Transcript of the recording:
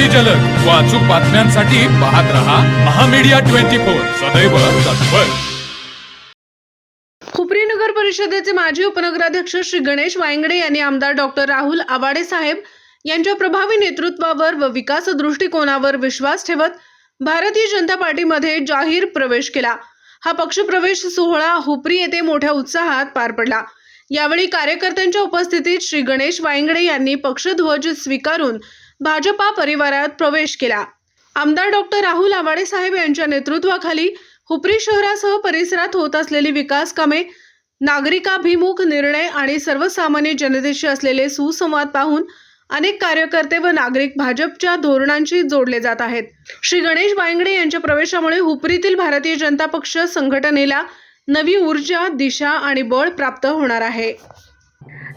अति जलद. व अचूक बातम्यांसाठी पाहत रहा महामीडिया ट्वेंटी फोर. सदैव तत्पर. खुपरी नगर परिषदेचे माजी उपनगराध्यक्ष श्री गणेश वायंगडे यांनी आमदार डॉक्टर राहुल आवाडे साहेब यांच्या प्रभावी नेतृत्वावर व विकास दृष्टिकोनावर विश्वास ठेवत भारतीय जनता पार्टीमध्ये जाहीर प्रवेश केला. हा पक्षप्रवेश सोहळा हुपरी येथे मोठ्या उत्साहात पार पडला. यावेळी कार्यकर्त्यांच्या उपस्थितीत श्री गणेश वायंगडे यांनी पक्षध्वज स्वीकारून भाजपा परिवारात प्रवेश केला. आमदार डॉक्टर राहुल आवाडे साहेब यांच्या नेतृत्वाखाली हुपरी शहरासह परिसरात होत असलेली विकास कामे नागरिकाभिमुख निर्णय आणि सर्वसामान्य जनतेशी असलेले सुसंवाद पाहून अनेक कार्यकर्ते व नागरिक भाजपच्या धोरणांशी जोडले जात आहेत. श्री गणेश बायंगडे यांच्या प्रवेशामुळे हुपरीतील भारतीय जनता पक्ष संघटनेला नवी ऊर्जा दिशा आणि बळ प्राप्त होणार आहे.